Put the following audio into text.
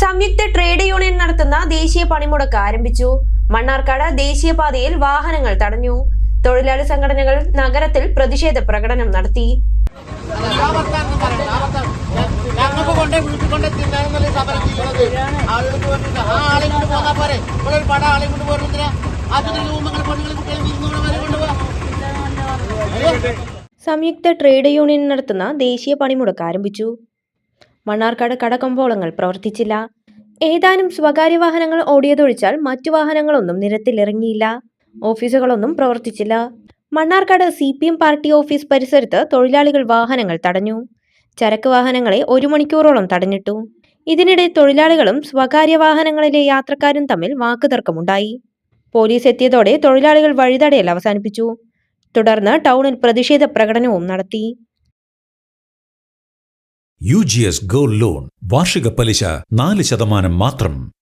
സംയുക്ത trade union നടത്തുന്ന ദേശീയ പണിമുടക്ക് ആരംഭിച്ചു. മണ്ണാർക്കാട് ദേശീയപാതയിൽ വാഹനങ്ങൾ തടഞ്ഞു. തൊഴിലാളി സംഘടനകൾ നഗരത്തിൽ പ്രതിഷേധ പ്രകടനം നടത്തി. സംയുക്ത ട്രേഡ് യൂണിയൻ നടത്തുന്ന ദേശീയ പണിമുടക്ക് ആരംഭിച്ചു. മണ്ണാർക്കാട് കടകമ്പോളങ്ങൾ പ്രവർത്തിച്ചില്ല. ഏതാനും സ്വകാര്യ വാഹനങ്ങൾ ഓടിയതൊഴിച്ചാൽ മറ്റു വാഹനങ്ങളൊന്നും നിരത്തിലിറങ്ങിയില്ല ഓഫീസുകളൊന്നും പ്രവർത്തിച്ചില്ല. Mannarkkad C P M party office പരിസരത്ത് തൊഴിലാളികൾ വാഹനങ്ങൾ തടഞ്ഞു. ചരക്ക് വാഹനങ്ങളെ ഒരു മണിക്കൂറോളം തടഞ്ഞിട്ടു. ഇതിനിടെ തൊഴിലാളികളും സ്വകാര്യ വാഹനങ്ങളിലെ യാത്രക്കാരും തമ്മിൽ വാക്കുതർക്കമുണ്ടായി. പോലീസ് എത്തിയതോടെ തൊഴിലാളികൾ വഴിതടയൽ അവസാനിപ്പിച്ചു. തുടർന്ന് ടൗണിൽ പ്രതിഷേധ പ്രകടനവും നടത്തി. U G S gold loan വാർഷിക പലിശ നാല് ശതമാനം മാത്രം.